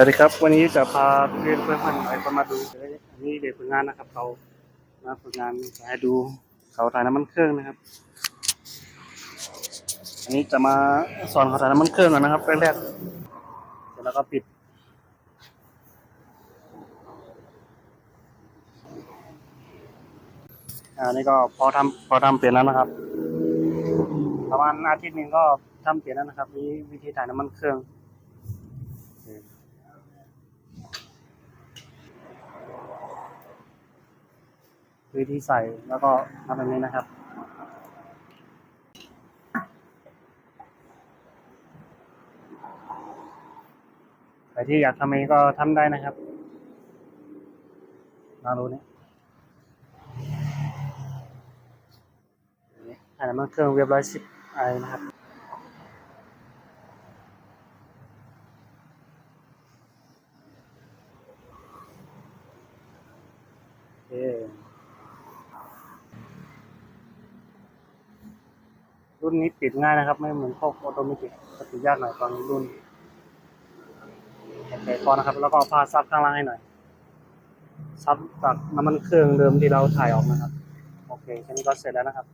สวัสดีครับ วันนี้จะพาเพื่อนเพื่อนๆหลายคนมาดูอันนี้เด็กฝึกงานนะครับ เขามาฝึกงานจะให้ดูเขาถ่ายน้ำมันเครื่องนะครับ อันนี้จะมาสอนเขาถ่ายน้ำมันเครื่องก่อนนะครับแรกๆเสร็จแล้วก็ปิดอันนี้ก็พอทำพอทำเปลี่ยนแล้วนะครับ ประมาณอาทิตย์หนึ่งก็ทำเปลี่ยนแล้วนะครับ นี่วิธีถ่ายน้ำมันเครื่อง วิธีใส่แล้วก็ทำแบบนี้นะครับ ใครที่อยากทำเองก็ทำได้นะครับมาดูนี่อันนั้นมันเครื่องเว็บร้อยสิบไอนะครับโอเค รุ่นนี้ติดง่ายนะครับ ไม่เหมือนพวกออโตเมติกติดยากหน่อยตอนรุ่นโอเคพอนะครับ แล้วก็พาผ้าซับข้างล่างให้หน่อย ซับจากน้ำมันเครื่องเดิมที่เราถ่ายออกนะครับ โอเคแค่นี้ก็เสร็จแล้วนะครับ